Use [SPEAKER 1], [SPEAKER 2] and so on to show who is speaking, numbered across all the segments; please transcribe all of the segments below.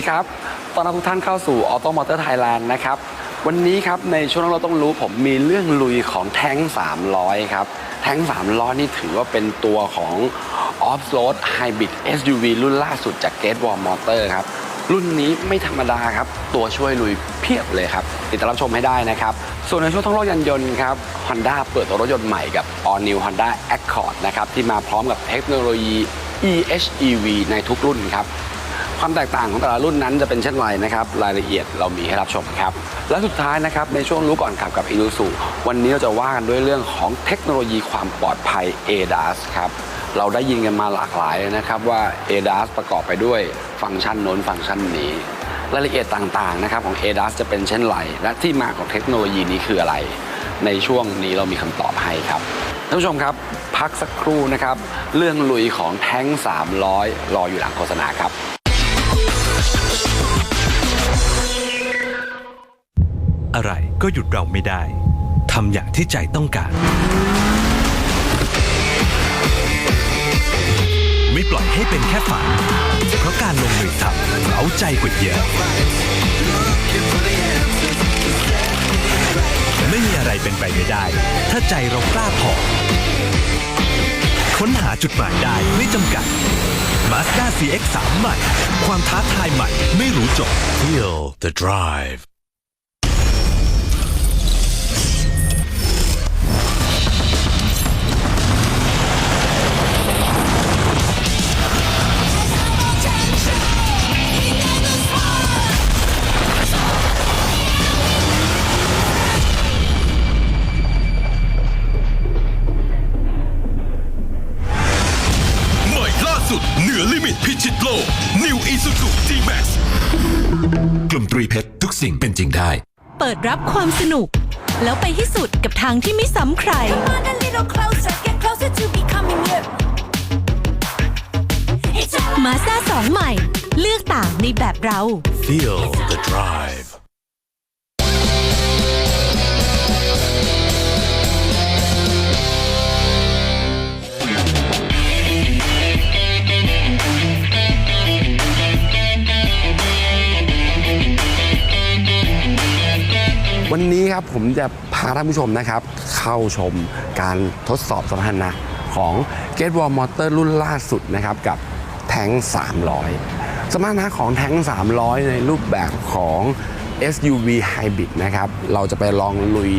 [SPEAKER 1] ดีครับ ตอนรับทุกท่านเข้าสู่ Auto Motor Thailand นะครับ วันนี้ครับในช่วงเราต้องรู้ผมมีเรื่องลุยของแท้ง 300 ครับ แท้ง 300 นี่ถือว่าเป็นตัวของ Off-Road Hybrid SUV รุ่นล่าสุดจาก g a t e Wall Motor ครับ รุ่นนี้ไม่ธรรมดาครับ ตัวช่วยลุยเพียบเลยครับ ติดตามรับชมให้ได้นะครับ ส่วนในช่วงท่องโลกยานยนต์ครับ Honda เปิดตัวรถยนต์ใหม่กับ All New Honda Accord นะครับที่มาพร้อมกับเทคโนโลยี eHEV ในทุกรุ่นครับ ความแตกต่างของแต่ละรุ่นนั้นจะเป็นเช่นไรนะครับรายละเอียดเรามีให้รับชมครับและสุดท้ายนะครับในช่วงรู้ก่อนขับกับ i ิ u s u วันนี้เราจะว่ากันด้วยเรื่องของเทคโนโลยีความปลอดภัย ADAS ครับเราได้ยินกันมาหลากหลายเลยนะครับว่า ADAS ประกอบไปด้วยฟังก์ชันโน้นฟังก์ชันนี้รายละเอียดต่างๆนะครับของ ADAS จะเป็นเช่นไรและที่มาของเทคโนโลยีนี้คืออะไร ในช่วงนี้เรามีคำตอบให้ครับท่านผู้ชมครับ พักสักครู่นะครับ เรื่องลุยของแท้ง 300 รออยู่หลังโฆษณาครับ
[SPEAKER 2] อะไรก็หยุดเราไม่ได้ ทำอย่างที่ใจต้องการ ไม่ปล่อยให้เป็นแค่ฝัน เพราะการลงมือทำเราใจกว่าเยอะ ไม่มีอะไรเป็นไปไม่ได้ ถ้าใจเรากล้าพอ ค้นหาจุดหมายได้ไม่จำกัด Mazda CX-3 ใหม่ ความท้าทายใหม่ไม่รู้จบ Feel the drive
[SPEAKER 3] New Isuzu G-Max กลุ่มตรีเพชรทุกสิ่งเป็นจริงได้
[SPEAKER 4] เปิดรับความสนุก แล้วไปให้สุดกับทางที่ไม่ซ้ำใคร
[SPEAKER 5] Come on a little closer, get closer to becoming you. It's all
[SPEAKER 4] มาซ่าสองใหม่ เลือกต่างในแบบเรา
[SPEAKER 2] Feel the drive
[SPEAKER 1] ผมจะพาท่านผู้ชมนะครับ เข้าชมการทดสอบสมรรถนะของ g a t e Wall Motor รุ่นล่าสุดนะครับกับแท้ง300 สมรรถนะของแท้ง300 ในรูปแบบของ SUV Hybrid นะครับ เราจะไปลองลุย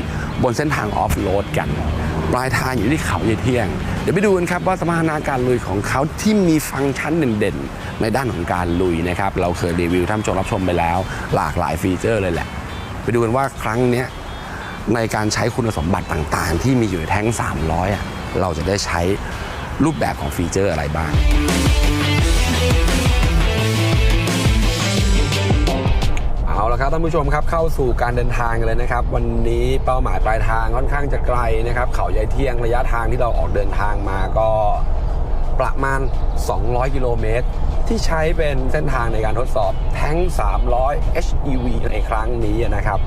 [SPEAKER 1] บนเส้นทางออฟโรดกัน ปลายทางอยู่ที่เขาเยเที่ยง เดี๋ยวไปดูกันครับว่าสมรรถนะการลุยของเขาที่มีฟังก์ชันเด่นๆ ในด้านของการลุยนะครับ เราเคยรีวิวท่านผู้ชมรับชมไปแล้ว หลากหลายฟีเจอร์เลยแหละ ไปดูกันว่าครั้งเนี้ย ในการใช้คุณสมบัติต่างๆ ที่มีอยู่ในแท้ง 300อะเราจะได้ใช้รูปแบบของฟีเจอร์อะไรบ้าง เอาละครับท่านผู้ชมครับเข้าสู่การเดินทางกันเลยนะครับ วันนี้เป้าหมายปลายทางค่อนข้างจะไกลนะครับ เขาใหญ่เที่ยงระยะทางที่เราออกเดินทางมาก็ประมาณ 200 กิโลเมตร ที่ใช้เป็นเส้นทางในการทดสอบแท้ง 300 HEV ในครั้งนี้นะครับ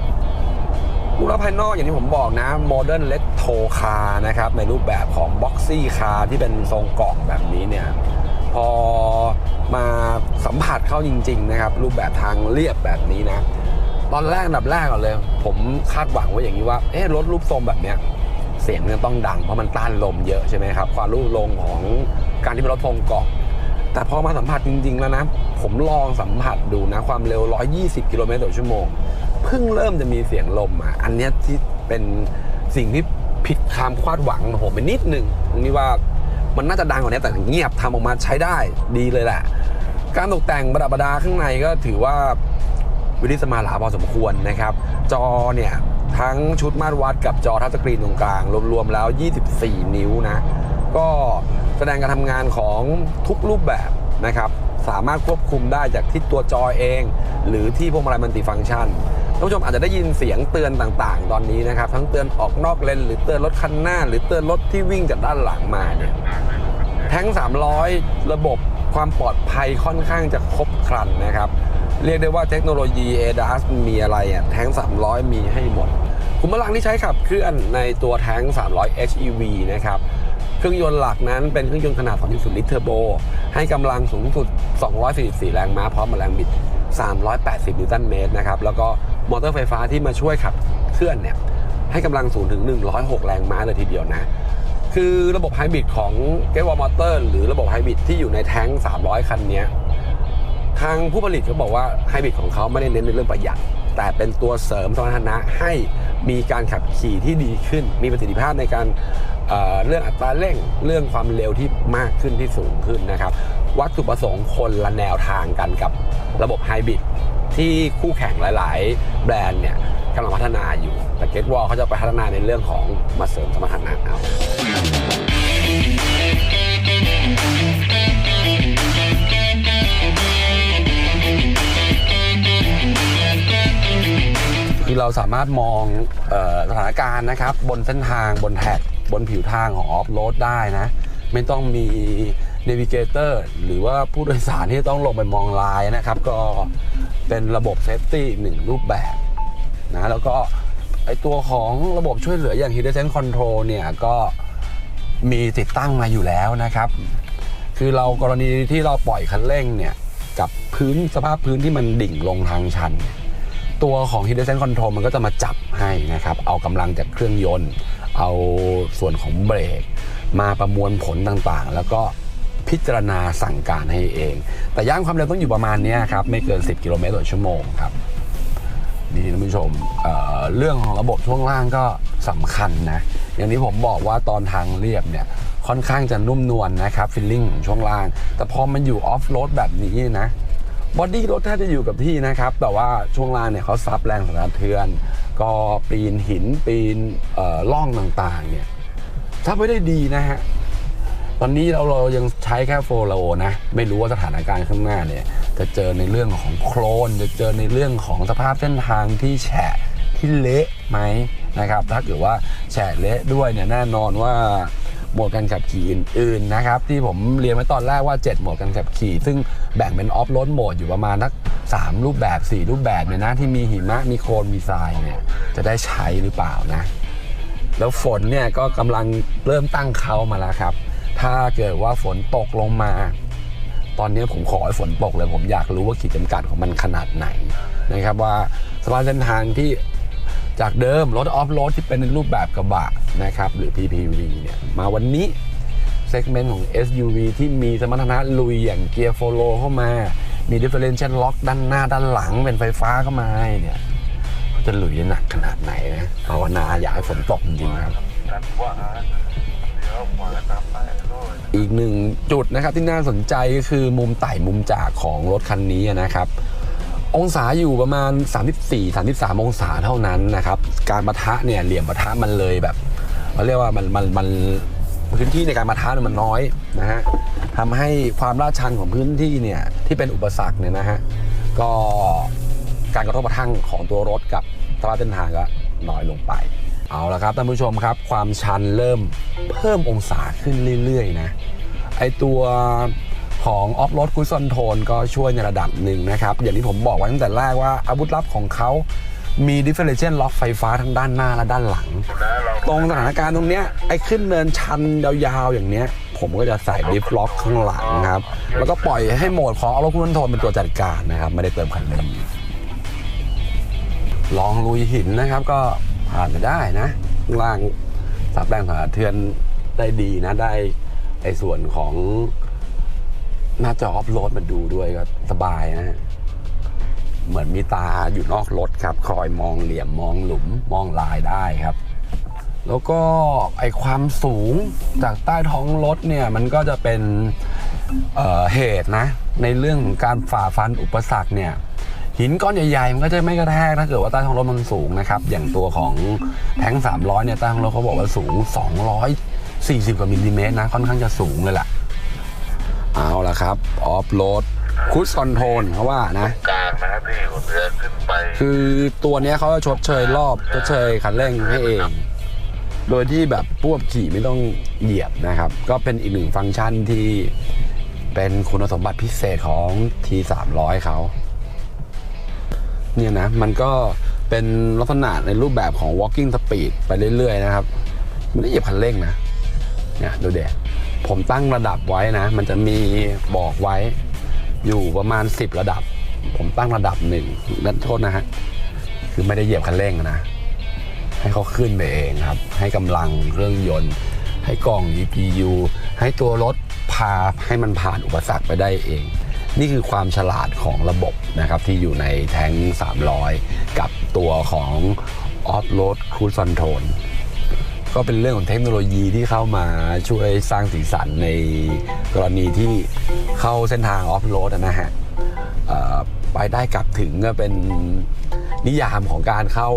[SPEAKER 1] มูลค่าภายนอกอย่างที่ผมบอกนะโมเดิร์นเล t โทคาร์นะครับในรูปแบบของบ็อกซี่คาร์ที่เป็นทรงกล่องแบบนี้เนี่ยพอมาสัมผัสเข้าจริง ๆ นะครับ รูปแบบทางเรียบแบบนี้นะ ตอนแรกอันดับแรกก่อนเลย ผมคาดหวังไว้อย่างนี้ว่าเอ๊ะรถรูปทรงแบบเนี้ยเสียงเนี่ยต้องดังเพราะมันต้านลมเยอะใช่ไหมครับ ความรูปลงของการที่เป็นรถทรงกล่อง แต่พอมาสัมผัสจริง ๆ แล้วนะ ผมลองสัมผัสดูนะ ความเร็ว 120 กิโลเมตรต่อชั่วโมง เพิ่งเริ่มจะมีเสียงลมอะ อันนี้ที่เป็นสิ่งที่ผิดความคาดหวังของผมไปนิดนึงตรงนี้ว่ามันน่าจะดังกว่านี้แต่เงียบทำออกมาใช้ได้ดีเลยแหละ การตกแต่งประดับประดาข้างในก็ถือว่าวิลิสมาลาพอสมควรนะครับ จอเนี่ย ทั้งชุดมาตรวัดกับจอทัชสกรีนตรงกลาง รวมๆแล้ว 24 นิ้วนะ ก็ แสดงการทำงานของทุกรูปแบบนะครับ สามารถควบคุมได้จากที่ตัวจอยเอง หรือที่พวงมาลัยมัลติฟังก์ชันท่านผู้ชมอาจจะได้ยินเสียงเตือนต่างๆ ตอนนี้นะครับ ทั้งเตือนออกนอกเลนหรือเตือนรถคันหน้า หรือเตือนรถที่วิ่งจากด้านหลังมาเนี่ยแท้ง 300 ระบบความปลอดภัยค่อนข้างจะครบครันนะครับ เรียกได้ว่าเทคโนโลยี ADAS มีอะไรอะแท้ง 300 มีให้หมดขุมพลังที่ใช้ขับเคลื่อนในตัวแท้ง 300 HEV นะครับ เครื่องยนต์หลักนั้นเป็นเครื่องยนต์ขนาด 2.0 ลิตรเทอร์โบ ให้กำลังสูงสุด 244 แรงม้าพร้อมแรงบิด 380 นิวตันเมตรนะครับ แล้วก็มอเตอร์ไฟฟ้าที่มาช่วยขับเคลื่อนเนี่ย ให้กำลังสูงถึง 106 แรงม้าเลยทีเดียวนะ คือระบบไฮบริดของเกวอมอเตอร์หรือระบบไฮบริดที่อยู่ในแท้ง 300 คันนี้ทางผู้ผลิตเขาบอกว่าไฮบริดของเขาไม่ได้เน้นในเรื่องประหยัด แต่เป็นตัวเสริมสมรรถนะให้มีการขับขี่ที่ดีขึ้น มีประสิทธิภาพในการเเรื่องอัตราเร่งเรื่องความเร็วที่มากขึ้นที่สูงขึ้นนะครับ วัตถุประสงค์คนละแนวทางกันกับระบบไฮบริดที่คู่แข่งหลาย ๆ แบรนด์เนี่ยกำลังพัฒนาอยู่ แต่เกตวอลเขาจะไปพัฒนาในเรื่องของมาเสริมสมรรถนะเอา คือเราสามารถมองออสถานการณ์นะครับ บนเส้นทางบนแท็กบนผิวทางของออฟโรดได้นะ ไม่ต้องมีเนวิเกเตอร์หรือว่าผู้โดยสารที่ต้องลงไปมองลายนะครับ ก็เป็นระบบเซฟตี้หนึ่งรูปแบบนะแล้วก็ไอตัวของระบบช่วยเหลืออย่าง Hidden Control เนี่ยก็มีติดตั้งมาอยู่แล้วนะครับ คือเรากรณีที่เราปล่อยคันเร่งเนี่ย กับพื้นสภาพพื้นที่มันดิ่งลงทางชันเนี่ย ตัวของ Hidden Sense Control มันก็จะมาจับให้นะครับ เอากำลังจากเครื่องยนต์ เอาส่วนของเบรก มาประมวลผลต่างๆ แล้วก็พิจารณาสั่งการให้เอง แต่ย่านความเร็วต้องอยู่ประมาณนี้ครับ ไม่เกิน 10 กิโลเมตรต่อชั่วโมงครับนี่ท่านผู้ชมเเรื่องของระบบช่วงล่างก็สำคัญนะ อย่างที่ผมบอกว่าตอนทางเรียบเนี่ยค่อนข้างจะนุ่มนวลนะครับฟิลลิ่งของช่วงล่าง แต่พอมันอยู่ออฟโรดแบบนี้นะ บอดี้รถแทบจะอยู่กับที่นะครับ แต่ว่าช่วงล่างเนี่ยเขาซับแรงสั่นสะเทือน ก็ปีนหินปีนล่องต่างๆเนี่ยซับไว้ได้ดีนะฮะ ตอนนี้เราเรายังใช้แค่โฟลโลนะ ไม่รู้ว่าสถานการณ์ข้างหน้าเนี่ย จะเจอในเรื่องของโคลน จะเจอในเรื่องของสภาพเส้นทางที่แฉะที่เละไหมนะครับ ถ้าเกิดว่าแฉะเละด้วยเนี่ยแน่นอนว่า หมดการขับขี่อื่นๆนะครับที่ผมเรียนไว้ตอนแรกว่า7โหมดการขับขี่ ซึ่งแบ่งเป็นออฟโรดโหมดอยู่ประมาณนัก 3 รูปแบบ 4 รูปแบบเนี่ยนะที่มีหิมะมีโคลนมีทรายเนี่ยจะได้ใช้หรือเปล่านะ แล้วฝนเนี่ยก็กำลังเริ่มตั้งเขามาแล้วครับ ถ้าเกิดว่าฝนตกลงมา ตอนนี้ผมขอให้ฝนตกเลย ผมอยากรู้ว่าขีดจำกัดของมันขนาดไหนนะครับว่าสภาพเส้นทางที่ จากเดิมรถออฟโรดที่เป็นในรูปแบบกระบะนะครับหรือ PPV เนี่ยมาวันนี้เซกเมนต์ของ SUV ที่มีสมรรถนะลุยอย่างเกียร์โฟโลเข้ามา มี differential lock ด้านหน้าด้านหลังเป็นไฟฟ้าเข้ามาเนี่ยจะลุยหนักขนาดไหนนะภาวนาอยากให้ฝนตกจริงๆครับ อีกหนึ่งจุดนะครับที่น่าสนใจก็คือมุมไต่มุมจากของรถคันนี้นะครับ องศาอยู่ประมาณ 34-33 องศาเท่านั้นนะครับ การปะทะเนี่ยเหลี่ยมปะทะมันเลยแบบเราเรียกว่ามันมันมันพื้นที่ในการปะทะมันน้อยนะฮะทำให้ความลาดชันของพื้นที่เนี่ยที่เป็นอุปสรรคเนี่ยนะฮะก็การกระทบกระทั่งของตัวรถกับสภาพเส้นทางก็น้อยลงไป เอาละครับท่านผู้ชมครับ ความชันเริ่มเพิ่มองศาขึ้นเรื่อยๆนะไอตัว ของออฟโรดคุ s ซอนโทนก็ช่วยในระดับหนึ่งนะครับ อย่างที่ผมบอกไว้ตั้งแต่แรกว่าอาวุธลับของเขามี differential lock ไฟฟ้าทั้งด้านหน้าและด้านหลัง ตรงสถานการณ์ตรงเนี้ยไอ้ขึ้นเนินชันยาวๆอย่างเนี้ย ผมก็จะใส่ดิฟล็อกข้างหลังครับ แล้วก็ปล่อยให้โหมดของออฟโรดคุ s ซอนโทนเป็นตัวจัดการนะครับ ไม่ได้เติมคันเร่งลองลุยหินนะครับก็ผ่านไปได้นะล่างสับแรงสะเทือนได้ดีนะได้ไอ้ส่วนของ น้าจอออฟโหลดมาดูด้วยก็สบายนะฮะเหมือนมีตาอยู่นอกรถครับ คอยมองเหลี่ยมมองหลุมมองลายได้ครับ แล้วก็ไอความสูงจากใต้ท้องรถเนี่ยมันก็จะเป็นเเหตุนะ ในเรื่องของการฝ่าฟันอุปสรรคเนี่ยหินก้อนใหญ่ๆ มันก็จะไม่กระแทกถ้าเกิดว่าใต้ท้องรถมันสูงนะครับ อย่างตัวของแท้ง300เนี่ยใต้ท้องรถเขาบอกว่าสูง 240 กว่ามิลลิเมตรนะ ค่อนข้างจะสูงเลยล่ะ เอาละครับ ออฟโรดคุชคอนโทรลเขาว่านะ
[SPEAKER 6] กลางนะครับพี่ผมเดินขึ้นไป
[SPEAKER 1] คือตัวเนี้ยเขาจะชดเชยรอบชดเชยคันเร่งให้เอง โดยที่แบบพวกขี่ไม่ต้องเหยียบนะครับ ก็เป็นอีกหนึ่งฟังก์ชันที่เป็นคุณสมบัติพิเศษของ T300 เขาเนี่ยนะ มันก็เป็นลักษณะในรูปแบบของ walking speed ไปเรื่อย ๆ นะครับไม่ได้เหยียบคันเร่งนะเนี่ยดูเด็ ผมตั้งระดับไว้นะ มันจะมีบอกไว้อยู่ประมาณ 10 ระดับ ผมตั้งระดับหนึ่งนั่นโทษนะฮะคือไม่ได้เหยียบคันเร่งนะ ให้เขาขึ้นไปเองครับ ให้กำลังเครื่องยนต์ ให้กล่อง EPU ให้ตัวรถพาให้มันผ่านอุปสรรคไปได้เอง นี่คือความฉลาดของระบบนะครับ ที่อยู่ในแทง300 กับตัวของ Off-Road Cruise Control ก็เป็นเรื่องของเทคโนโลยีที่เข้ามาช่วยสร้างสีสันในกรณีที่เข้าเส้นทางออฟโรดนะฮะไปได้กลับถึงก็เป็นนิยามของการเข้า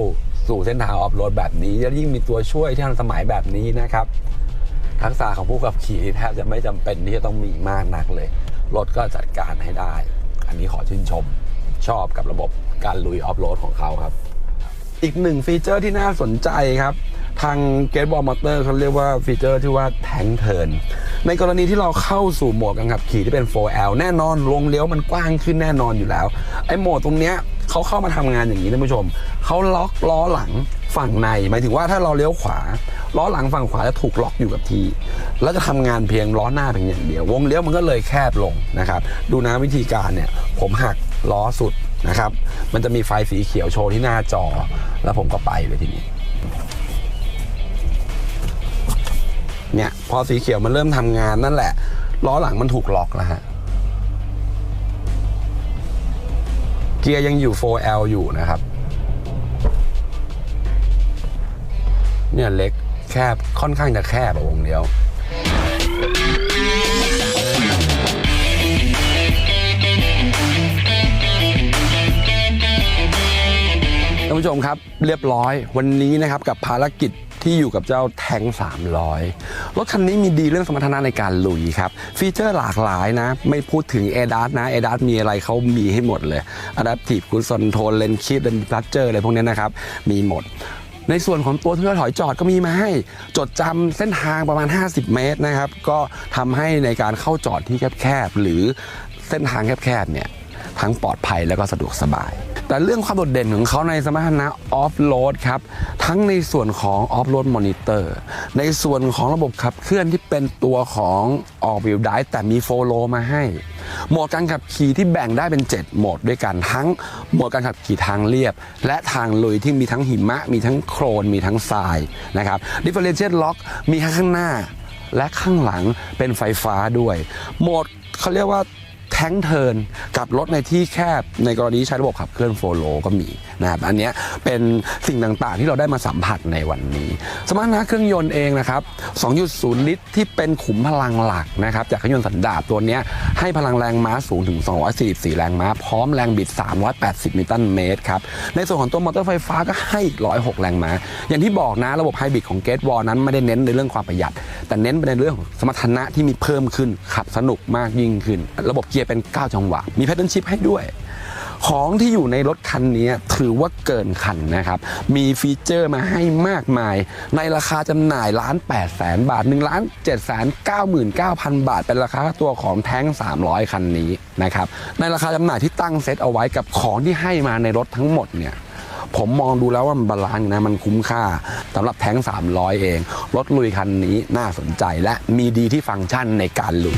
[SPEAKER 1] สู่เส้นทางออฟโรดแบบนี้แล้วยิ่งมีตัวช่วยที่ทันสมัยแบบนี้นะครับ ทักษะของผู้ขับขี่แทบจะไม่จำเป็นที่จะต้องมีมากนักเลยรถก็จัดการให้ได้ อันนี้ขอชื่นชมชอบกับระบบการลุยออฟโรดของเขาครับ อีกหนึ่งฟีเจอร์ที่น่าสนใจครับ ทาง g a t e b a l l Motor เขาเรียกว่าฟีเจอร์ที่ว่าแทงเทินในกรณีที่เราเข้าสู่โหมดการขับขี่ที่เป็น 4L แน่นอนลงเลี้ยวมันกว้างขึ้นแน่นอนอยู่แล้ว ไอ้โหมดตรงเนี้ยเขาเข้ามาทำงานอย่างนี้ท่านผู้ชม เขาล็อกล้อหลังฝั่งใน หมายถึงว่าถ้าเราเลี้ยวขวา ล้อหลังฝั่งขวาจะถูกล็อกอยู่กับที่ แล้วจะทำงานเพียงล้อหน้าเพียงอย่างเดียว วงเลี้ยวมันก็เลยแคบลงนะครับ ดูนะวิธีการเนี่ย ผมหักล้อสุดนะครับ มันจะมีไฟสีเขียวโชว์ที่หน้าจอ แล้วผมก็ไปเลยทีนี้ พอสีเขียวมันเริ่มทำงานนั่นแหละ ล้อหลังมันถูกล็อกแล้วฮะ เกียร์ยังอยู่ 4L อยู่นะครับ เนี่ยเล็กแคบค่อนข้างจะแคบอะวงเดียวท่านผู้ชมครับเรียบร้อยวันนี้นะครับกับภารกิจ ที่อยู่กับเจ้าแทง300 รถคันนี้มีดีเรื่องสมรรถนะในการลุยครับ ฟีเจอร์หลากหลายนะ ไม่พูดถึง a d a s นะ a d a s มีอะไรเขามีให้หมดเลย Adaptive Cruise Control Lane Keep Lane Departure อะไรพวกนี้นะครับ มีหมดในส่วนของตัวที่ถอยจอดก็มีมาให้ จดจำเส้นทางประมาณ 50 เมตรนะครับ ก็ทำให้ในการเข้าจอดที่แคบๆ หรือเส้นทางแคบๆเนี่ย ทั้งปลอดภัยแล้วก็สะดวกสบาย แต่เรื่องความโดดเด่นของเขาในสมรรถนะออฟโรดครับ ทั้งในส่วนของออฟโรดมอนิเตอร์ในส่วนของระบบขับเคลื่อนที่เป็นตัวของออกวิวไดแต่มีโฟโลมาให้ โหมดการขับขี่ที่แบ่งได้เป็น 7 โหมดด้วยกันทั้งโหมดการขับขี่ทางเรียบ และทางลุยที่มีทั้งหิมะ มีทั้งโครนมีทั้งทรายนะครับ differential lock มีทั้งข้างหน้าและข้างหลังเป็นไฟฟ้าด้วย โหมดเขาเรียกว่า แท้งเทินกับรถในที่แคบในกรณีใช้ระบบขับเคลื่อนโฟโลก็มีนะครับอันนี้เป็นสิ่งต่างๆ ที่เราได้มาสัมผัสในวันนี้ สมรรถนะเครื่องยนต์เองนะครับ 2.0 ลิตรที่เป็นขุมพลังหลักนะครับจากเครื่องยนต์สันดาปตัวนี้ให้พลังแรงม้าสูงถึง 244 แรงม้า พร้อมแรงบิด 380 นิวตันเมตรครับในส่วนของตัวมอเตอร์ไฟฟ้าก็ให้อีก 106 แรงม้า อย่างที่บอกนะระบบไฮบริดของเกตวอลนั้นไม่ได้เน้นในเรื่องความประหยัด แต่เน้นไปในเรื่องของสมรรถนะที่มีเพิ่มขึ้นขับสนุกมากยิ่งขึ้น ระบบเกียร์เป็น 9 จังหวะ มีแพทเทิร์นชิพให้ด้วย ของที่อยู่ในรถคันนี้ถือว่าเกินคันนะครับ มีฟีเจอร์มาให้มากมาย ในราคาจำหน่ายล้าน8แสนบาท1ล้าน7แสน99,000 บาท เป็นราคาตัวของแท้ง 300 คันนี้นะครับ ในราคาจำหน่ายที่ตั้งเซตเอาไว้กับของที่ให้มาในรถทั้งหมดเนี่ยผมมองดูแล้วว่ามันบาลานซ์นะมันคุ้มค่าสำหรับแท้ง 300 เอง รถลุยคันนี้น่าสนใจและมีดีที่ฟังก์ชันในการลุย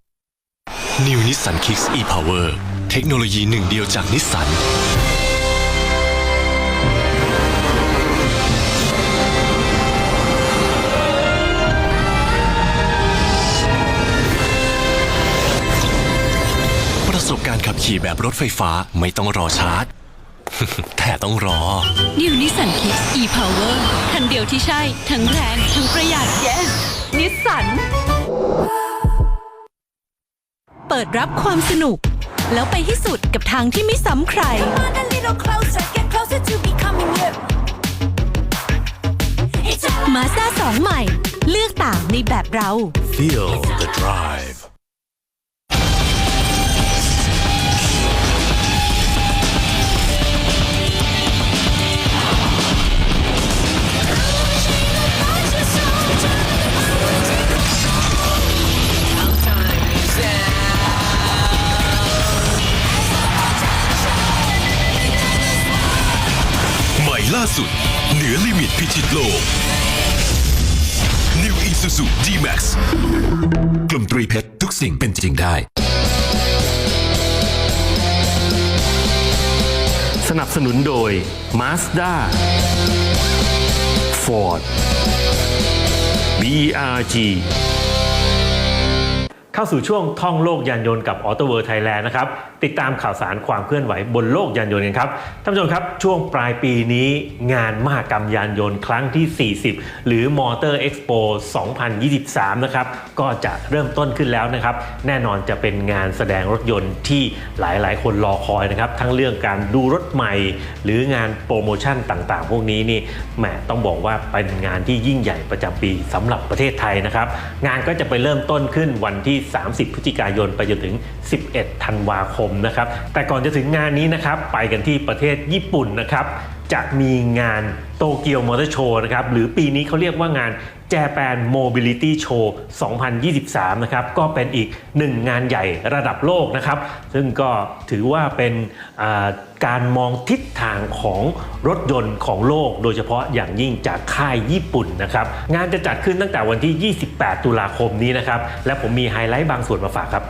[SPEAKER 3] New Nissan Kicks e-Power เทคโนโลยีหนึ่งเดียวจากนิสสันประสบการณ์ขับขี่แบบรถไฟฟ้าไม่ต้องรอชาร์จ แต่ต้องรอ
[SPEAKER 4] นิวนิสันคิก e-power คันเดียวที่ใช่ ทั้งแรง ทั้งประหยัด yes นิสสัน เปิดรับความสนุก แล้วไปให้สุดกับทางที่ไม่ซ้ำใคร
[SPEAKER 5] มาซ่าส
[SPEAKER 4] องใหม่ เลือกต่างในแบบเรา
[SPEAKER 2] Feel the drive.
[SPEAKER 3] ล่าสุด เหนือลิมิตพิชิตโลก New Isuzu G-Max กลุ่มตรีเพชรทุกสิ่งเป็นจริงได้
[SPEAKER 7] สนับสนุนโดย Mazda Ford BRG เข้าสู่ช่วงท่องโลกยานยนต์กับ Auto World Thailand นะครับ ติดตามข่าวสารความเคลื่อนไหวบนโลกยานยนต์กันครับ ท่านผู้ชมครับ ช่วงปลายปีนี้งานมหกรรมยานยนต์ครั้งที่ 40 หรือ Motor Expo 2023 นะครับ ก็จะเริ่มต้นขึ้นแล้วนะครับ แน่นอนจะเป็นงานแสดงรถยนต์ที่หลายๆ คนรอคอยนะครับ ทั้งเรื่องการดูรถใหม่ หรืองานโปรโมชั่นต่างๆ พวกนี้นี่แหมต้องบอกว่าเป็นงานที่ยิ่งใหญ่ประจำปีสำหรับประเทศไทยนะครับงานก็จะไปเริ่มต้นขึ้นวันที่30 พฤศจิกายนไปจนถึง 11 ธันวาคมนะครับ แต่ก่อนจะถึงงานนี้นะครับ ไปกันที่ประเทศญี่ปุ่นนะครับจะมีงานโตเกียวมอเตอร์โชว์นะครับหรือปีนี้เขาเรียกว่างาน Japan Mobility Show 2023 นะครับ ก็เป็นอีกหนึ่งงานใหญ่ระดับโลกนะครับ ซึ่งก็ถือว่าเป็นการมองทิศทางของรถยนต์ของโลก โดยเฉพาะอย่างยิ่งจากค่ายญี่ปุ่นนะครับ งานจะจัดขึ้นตั้งแต่วันที่ 28 ตุลาคมนี้นะครับ และผมมีไฮไลท์บางส่วนมาฝากครับ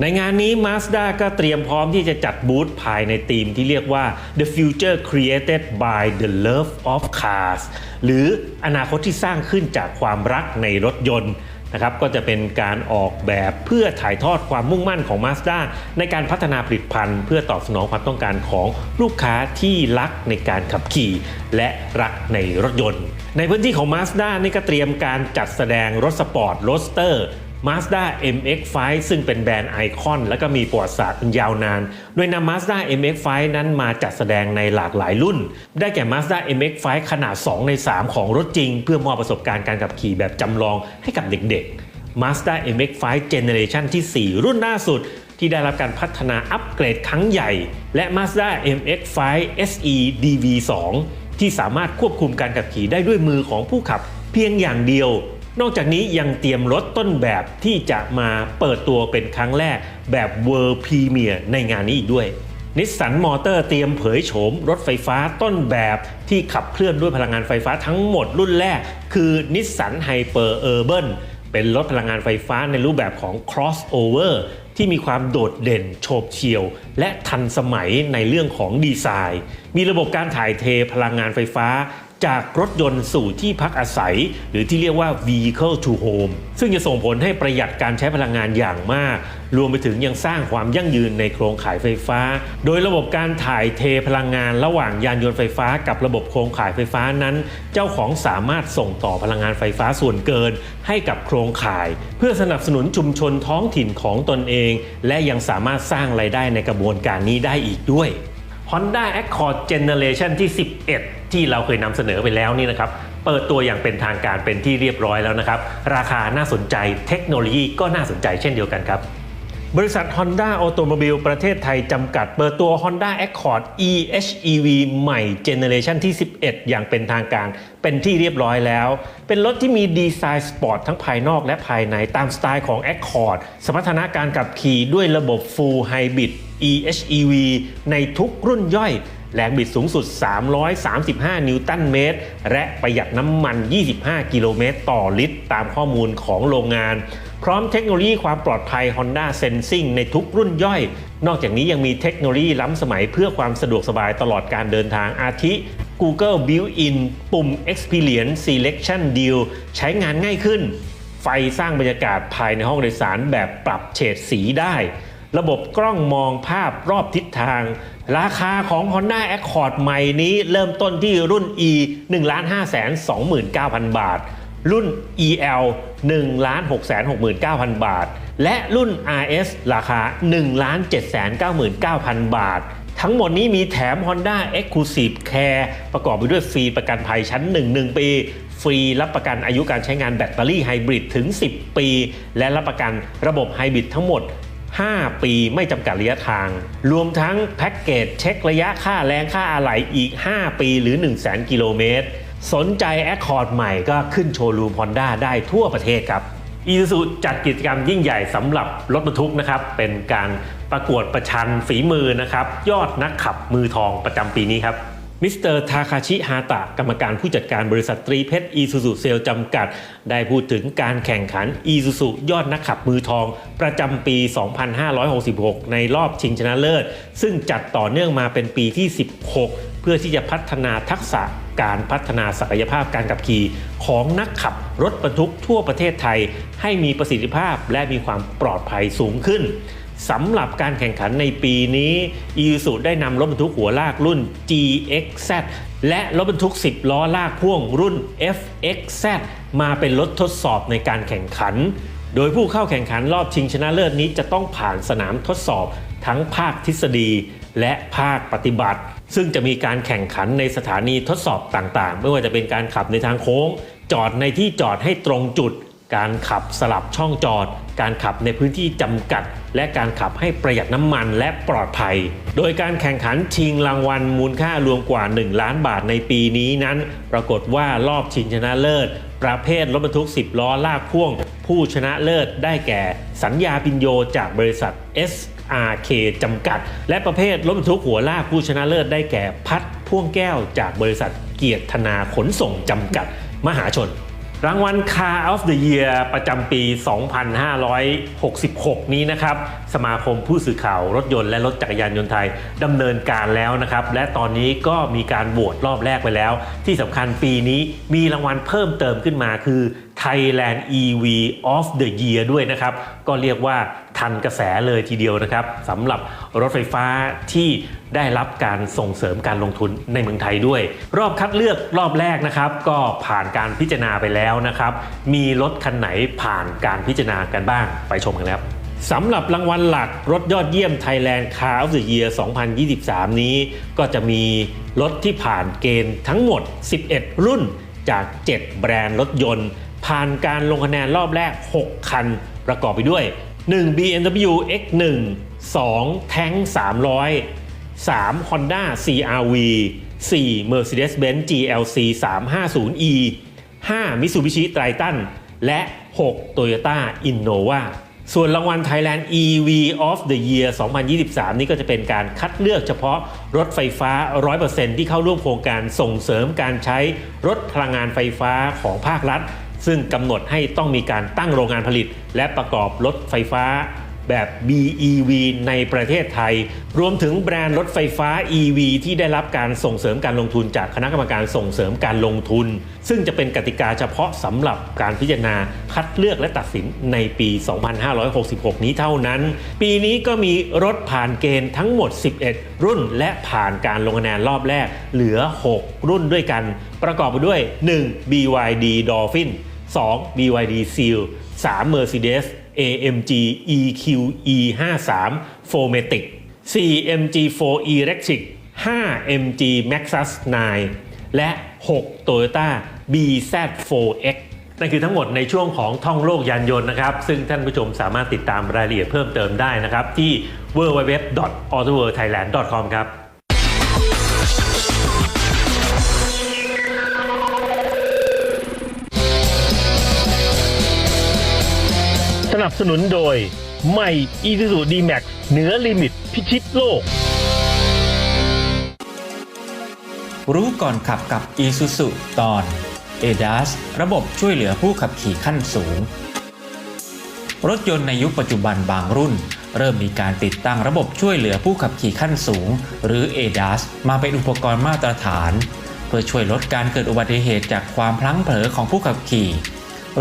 [SPEAKER 7] ในงานนี้ Mazda ก็เตรียมพร้อมที่จะจัดบูธภายในธีมที่เรียกว่า The Future Created by the Love of Cars หรืออนาคตที่สร้างขึ้นจากความรักในรถยนต์นะครับก็จะเป็นการออกแบบเพื่อถ่ายทอดความมุ่งมั่นของ Mazda ในการพัฒนาผลิตภัณฑ์ เพื่อตอบสนองความต้องการของลูกค้าที่รักในการขับขี่ และรักในรถยนต์ ในพื้นที่ของ Mazda นี่ก็เตรียมการจัดแสดงรถสปอร์ตโรสเตอร์ Mazda MX-5 ซึ่งเป็นแบรนด์ไอคอน และก็มีประวัติศาสตร์ยาวนาน โดยนำ Mazda MX-5 นั้นมาจัดแสดงในหลากหลายรุ่น ได้แก่ Mazda MX-5 ขนาด 2 ใน 3 ของรถจริง เพื่อมอบประสบการณ์การขับขี่แบบจำลองให้กับเด็กๆ Mazda MX-5 Generation ที่ 4 รุ่นล่าสุดที่ได้รับการพัฒนาอัปเกรดครั้งใหญ่ และ Mazda MX-5 SE DV2 ที่สามารถควบคุมการขับขี่ได้ด้วยมือของผู้ขับเพียงอย่างเดียว นอกจากนี้ยังเตรียมรถต้นแบบที่จะมาเปิดตัวเป็นครั้งแรกแบบ World Premier ในงานนี้อีกด้วยนิสสันมอเตอร์เตรียมเผยโฉมรถไฟฟ้าต้นแบบที่ขับเคลื่อนด้วยพลังงานไฟฟ้าทั้งหมดรุ่นแรก คือนิสสันไฮเปอร์เออร์เบนเป็นรถพลังงานไฟฟ้าในรูปแบบของ crossover ที่มีความโดดเด่นโฉบเฉี่ยว และทันสมัยในเรื่องของดีไซน์ มีระบบการถ่ายเทพลังงานไฟฟ้า จากรถยนต์สู่ที่พักอาศัย หรือที่เรียกว่า vehicle to home ซึ่งจะส่งผลให้ประหยัดการใช้พลังงานอย่างมาก รวมไปถึงยังสร้างความยั่งยืนในโครงข่ายไฟฟ้า โดยระบบการถ่ายเทพลังงานระหว่างยานยนต์ไฟฟ้า กับระบบโครงข่ายไฟฟ้านั้น เจ้าของสามารถส่งต่อพลังงานไฟฟ้าส่วนเกิน ให้กับโครงข่าย เพื่อสนับสนุนชุมชนท้องถิ่นของตนเอง และยังสามารถสร้างไรายได้ในกระบวนการนี้ได้อีกด้วย Honda Accord Generation ที่ 11 ที่เราเคยนำเสนอไปแล้วนี่นะครับเปิดตัวอย่างเป็นทางการเป็นที่เรียบร้อยแล้วนะครับ ราคาน่าสนใจเทคโนโลยีก็น่าสนใจเช่นเดียวกันครับ บริษัท Honda Automobile ประเทศไทยจำกัดเปิดตัว Honda Accord eHEV ใหม่เจเนเรชันที่ 11 อย่างเป็นทางการ เป็นที่เรียบร้อยแล้ว เป็นรถที่มีดีไซน์สปอร์ตทั้งภายนอกและภายในตามสไตล์ของ Accord สมรรถนะการขับขี่ด้วยระบบ Full Hybrid eHEV ในทุกรุ่นย่อย แรงบิดสูงสุด 335 นิวตันเมตร และประหยัดน้ำมัน 25 กิโลเมตรต่อลิตร ตามข้อมูลของโรงงาน พร้อมเทคโนโลยีความปลอดภัย Honda Sensing ในทุกรุ่นย่อย นอกจากนี้ยังมีเทคโนโลยีล้ำสมัยเพื่อความสะดวกสบายตลอดการเดินทางอาทิ Google Built-in ปุ่ม Experience Selection Deal ใช้งานง่ายขึ้น ไฟสร้างบรรยากาศภายในห้องโดยสารแบบปรับเฉดสีได้ ระบบกล้องมองภาพรอบทิศทาง ราคาของ Honda Accord ใหม่นี้เริ่มต้นที่รุ่น E 1 5 2 9 0 0 0 บาท รุ่น EL 1 6 6 9 0 0 0 บาท และรุ่น RS ราคา 1 7 9 9 0 0 0 บาททั้งหมดนี้มีแถม Honda Exclusive Care ประกอบไปด้วยฟรีประกันภัยชั้น 1 1 ปี ฟรีรับประกันอายุการใช้งานแบตเตอรี่ไฮบริดถึง 10 ปี และรับประกันระบบไฮบริดทั้งหมด 5 ปีไม่จำกัดระยะทาง รวมทั้งแพ็กเกจเช็คระยะค่าแรงค่าอะไหล่อีก 5 ปีหรือ 1 0 0 0 0 0กิโลเมตร สนใจ Accord ใหม่ก็ขึ้นโชว์รูม Honda ได้ทั่วประเทศครับอีซูจัดกิจกรรมยิ่งใหญ่สำหรับรถบรรทุกนะครับ เป็นการประกวดประชันฝีมือนะครับ ยอดนักขับมือทองประจำปีนี้ครับ มิสเตอร์ทาคาชิฮาตะกรรมการผู้จัดการบริษัทตรีเพชรอีซูซูเซลจำกัด ได้พูดถึงการแข่งขันอีซูซูยอดนักขับมือทอง ประจำปี 2566 ในรอบชิงชนะเลิศ ซึ่งจัดต่อเนื่องมาเป็นปีที่ 16 เพื่อที่จะพัฒนาทักษะการพัฒนาศักยภาพการขับขี่ของนักขับรถบรรทุกทั่วประเทศไทย ให้มีประสิทธิภาพและมีความปลอดภัยสูงขึ้น สำหรับการแข่งขันในปีนี้ อีซูได้นำรถบรรทุกหัวลากรุ่น GXZ และรถบรรทุก 10 ล้อลากพ่วงรุ่น FXZ มาเป็นรถทดสอบในการแข่งขัน โดยผู้เข้าแข่งขันรอบชิงชนะเลิศนี้จะต้องผ่านสนามทดสอบทั้งภาคทฤษฎีและภาคปฏิบัติ ซึ่งจะมีการแข่งขันในสถานีทดสอบต่างๆ ไม่ว่าจะเป็นการขับในทางโค้ง จอดในที่จอดให้ตรงจุด การขับสลับช่องจอด การขับในพื้นที่จำกัด และการขับให้ประหยัดน้ำมันและปลอดภัย โดยการแข่งขันชิงรางวัลมูลค่ารวมกว่า 1 ล้านบาทในปีนี้นั้น ปรากฏว่ารอบชิงชนะเลิศ ประเภทรถบรรทุก 10 ล้อลากพ่วง ผู้ชนะเลิศได้แก่ สัญญาปิญโยจากบริษัท SRK จำกัด และประเภทรถบรรทุกหัวลากผู้ชนะเลิศได้แก่พัดพ่วงแก้วจากบริษัทเกียรตินาขนส่งจำกัด มหาชน รางวัล Car of the Year ประจำปี 2566 นี้นะครับ สมาคมผู้สื่อข่าวรถยนต์และรถจักรยานยนต์ไทยดำเนินการแล้วนะครับ และตอนนี้ก็มีการโหวตรอบแรกไปแล้ว ที่สำคัญปีนี้มีรางวัลเพิ่มเติมขึ้นมาคือ Thailand EV of the Year ด้วยนะครับ ก็เรียกว่าทันกระแสเลยทีเดียวนะครับสำหรับรถไฟฟ้าที่ได้รับการส่งเสริมการลงทุนในเมืองไทยด้วย รอบคัดเลือกรอบแรกนะครับ ก็ผ่านการพิจารณาไปแล้วนะครับ มีรถคันไหนผ่านการพิจารณากันบ้างไปชมกันครับสำหรับรางวัลหลักรถยอดเยี่ยม Thailand Car of the Year 2023 นี้ ก็จะมีรถที่ผ่านเกณฑ์ทั้งหมด 11 รุ่นจาก 7 แบรนด์รถยนต์ ผ่านการลงคะแนนรอบแรก 6 คัน ประกอบไปด้วย 1 BMW X1 2 Tank 300 3 Honda CRV 4 Mercedes-Benz GLC 350e 5 Mitsubishi Triton และ 6 Toyota Innova ส่วนรางวัล Thailand EV of the Year 2023 นี่ก็จะเป็นการคัดเลือกเฉพาะรถไฟฟ้า 100%ที่เข้าร่วมโครงการส่งเสริมการใช้รถพลังงานไฟฟ้าของภาครัฐ ซึ่งกำหนดให้ต้องมีการตั้งโรงงานผลิต และประกอบรถไฟฟ้าแบบ BEV ในประเทศไทย รวมถึงแบรนด์รถไฟฟ้า EV ที่ได้รับการส่งเสริมการลงทุนจากคณะกรรมการส่งเสริมการลงทุน ซึ่งจะเป็นกติกาเฉพาะสำหรับการพิจารณาคัดเลือกและตัดสินในปี 2566 นี้เท่านั้น ปีนี้ก็มีรถผ่านเกณฑ์ทั้งหมด 11 รุ่น และผ่านการลงคะแนนรอบแรกเหลือ 6 รุ่นด้วยกัน ประกอบไปด้วย 1. BYD Dolphin 2. BYD Seal 3. Mercedes AMG EQE 53 4matic 4 MG4 Electric 5 MG Maxus 9 และ 6 Toyota BZ4X นั่นคือทั้งหมดในช่วงของท่องโลกยานยนต์นะครับ ซึ่งท่านผู้ชมสามารถติดตามรายละเอียดเพิ่มเติมได้นะครับ ที่ www.autoworldthailand.com ครับ นับสนุนโดยใหม่ Isuzu D-Max เหนือลิมิตพิชิตโลก
[SPEAKER 8] รู้ก่อนขับกับ Isuzu ตอน ADAS ระบบช่วยเหลือผู้ขับขี่ขั้นสูง รถยนต์ในยุคปัจจุบันบางรุ่น เริ่มมีการติดตั้งระบบช่วยเหลือผู้ขับขี่ขั้นสูง หรือ ADAS มาเป็นอุปกรณ์มาตรฐาน เพื่อช่วยลดการเกิดอุบัติเหตุจากความพลั้งเผลอของผู้ขับขี่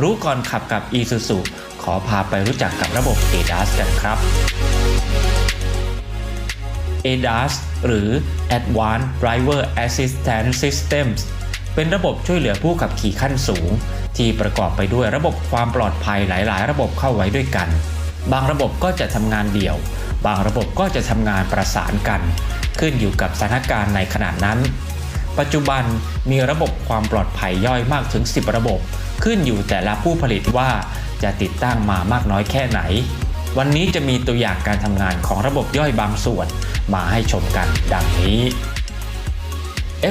[SPEAKER 8] รู้ก่อนขับกับ Isuzu ขอพาไปรู้จักกับระบบ ADAS กันครับ ADAS หรือ Advanced Driver Assistance Systems เป็นระบบช่วยเหลือผู้ขับขี่ขั้นสูง ที่ประกอบไปด้วยระบบความปลอดภัยหลาย ๆ ระบบเข้าไว้ด้วยกัน บางระบบก็จะทำงานเดี่ยว บางระบบก็จะทำงานประสานกัน ขึ้นอยู่กับสถานการณ์ในขณะนั้น ปัจจุบันมีระบบความปลอดภัยย่อยมากถึง 10 ระบบ ขึ้นอยู่แต่ละผู้ผลิตว่า จะติดตั้งมามากน้อยแค่ไหน วันนี้จะมีตัวอย่างการทำงานของระบบย่อยบางส่วน มาให้ชมกันดังนี้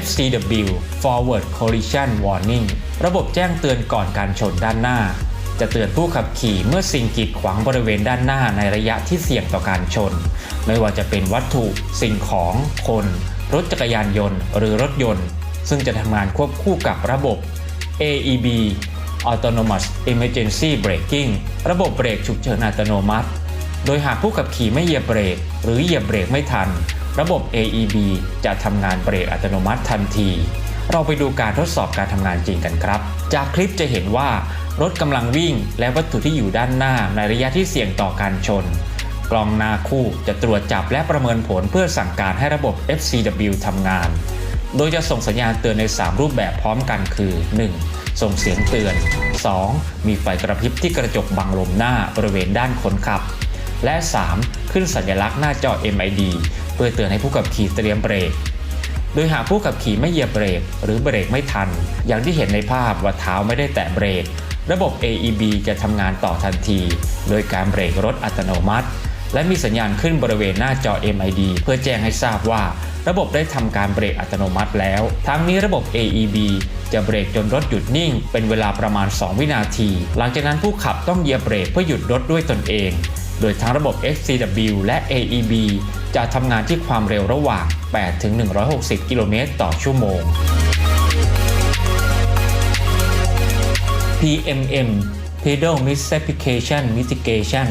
[SPEAKER 8] FCW Forward Collision Warning ระบบแจ้งเตือนก่อนการชนด้านหน้า จะเตือนผู้ขับขี่เมื่อสิ่งกีดขวางบริเวณด้านหน้าในระยะที่เสี่ยงต่อการชน ไม่ว่าจะเป็นวัตถุ สิ่งของ คน รถจักรยานยนต์ หรือรถยนต์ ซึ่งจะทำงานควบคู่กับระบบ AEB Autonomous Emergency Braking ระบบเบรกฉุกเฉินอัตโนมัติ โดยหากผู้ขับขี่ไม่เหยียบเบรก หรือเหยียบเบรกไม่ทัน ระบบ AEB จะทำงานเบรกอัตโนมัติทันที เราไปดูการทดสอบการทำงานจริงกันครับ จากคลิปจะเห็นว่ารถกำลังวิ่งและวัตถุที่อยู่ด้านหน้าในระยะที่เสี่ยงต่อการชน กล้องหน้าคู่จะตรวจจับและประเมินผลเพื่อสั่งการให้ระบบ FCW ทำงาน โดยจะส่งสัญญาณเตือนใน 3 รูปแบบพร้อมกันคือ 1. ส่งเสียงเตือน 2. มีไฟกระพริบที่กระจกบังลมหน้าบริเวณด้านคนขับ และ 3. ขึ้นสัญลักษณ์หน้าจอ MID เพื่อเตือนให้ผู้ขับขี่เตรียมเบรก โดยหากผู้ขับขี่ไม่เหยียบเบรก หรือเบรกไม่ทัน อย่างที่เห็นในภาพว่าเท้าไม่ได้แตะเบรก ระบบ AEB จะทำงานต่อทันที โดยการเบรกรถอัตโนมัติ และมีสัญญาณขึ้นบริเวณหน้าจอ MID เพื่อแจ้งให้ทราบว่า ระบบได้ทำการเบรกอัตโนมัติแล้ว ทั้งนี้ระบบ AEB จะเบรกจนรถหยุดนิ่ง เป็นเวลาประมาณ 2 วินาที หลังจากนั้นผู้ขับต้องเหยียบเบรกเพื่อหยุดรถด้วยตนเอง โดยทั้งระบบ FCW และ AEB จะทำงานที่ความเร็วระหว่าง 8 ถึง 160 กิโลเมตรต่อชั่วโมง PMM Pedal Misapplication Mitigation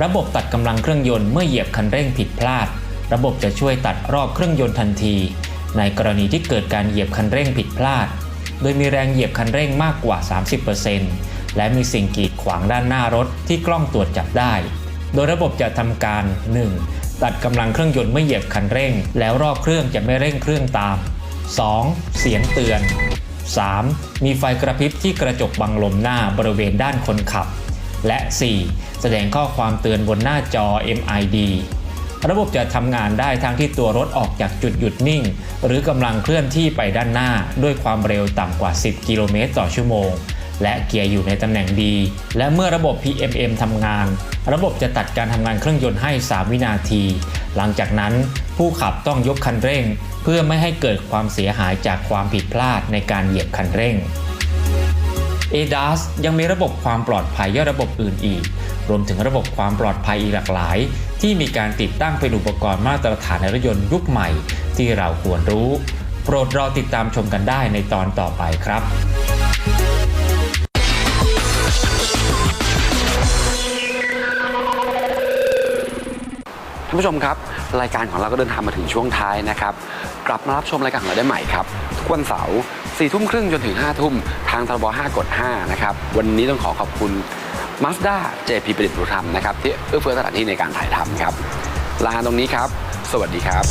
[SPEAKER 8] ระบบตัดกำลังเครื่องยนต์เมื่อเหยียบคันเร่งผิดพลาด ระบบจะช่วยตัดรอบเครื่องยนต์ทันที ในกรณีที่เกิดการเหยียบคันเร่งผิดพลาด โดยมีแรงเหยียบคันเร่งมากกว่า 30%และมีสิ่งกีดขวางด้านหน้ารถที่กล้องตรวจจับได้ โดยระบบจะทำการ 1. ตัดกำลังเครื่องยนต์เมื่อเหยียบคันเร่ง แล้วรอบเครื่องจะไม่เร่งเครื่องตาม 2. เสียงเตือน 3. มีไฟกระพริบที่กระจกบังลมหน้าบริเวณด้านคนขับ และ 4. แสดงข้อความเตือนบนหน้าจอ MID ระบบจะทำงานได้ทั้งที่ตัวรถออกจากจุดหยุดนิ่ง หรือกำลังเคลื่อนที่ไปด้านหน้าด้วยความเร็วต่ำกว่า 10 กิโลเมตรต่อชั่วโมง และเกียร์อยู่ในตำแหน่งดี และเมื่อระบบ PMM ทำงาน ระบบจะตัดการทำงานเครื่องยนต์ให้ 3 วินาที หลังจากนั้นผู้ขับต้องยกคันเร่ง เพื่อไม่ให้เกิดความเสียหายจากความผิดพลาดในการเหยียบคันเร่ง ADAS ยังมีระบบความปลอดภัยย่อยระบบอื่นอีก รวมถึงระบบความปลอดภัยอีกหลากหลาย ที่มีการติดตั้งเป็นอุปกรณ์มาตรฐานในรถยนต์ยุคใหม่ ที่เราควรรู้ โปรดรอติดตามชมกันได้ในตอนต่อไปครับ
[SPEAKER 1] ท่านผู้ชมครับ รายการของเราก็เดินทางมาถึงช่วงท้ายนะครับ กลับมารับชมรายการของเราได้ใหม่ครับ ทุกวันเสาร์ สี่ทุ่มครึ่งจนถึง5้าทุ่มทางทบ5กด5นะครับ วันนี้ต้องขอขอบคุณ Mazda JP ประดิษฐ์บุรีธรรมนะครับ ที่เอื้อเฟื้อสถานที่ในการถ่ายทำครับ ลาตรงนี้ครับ สวัสดีครับ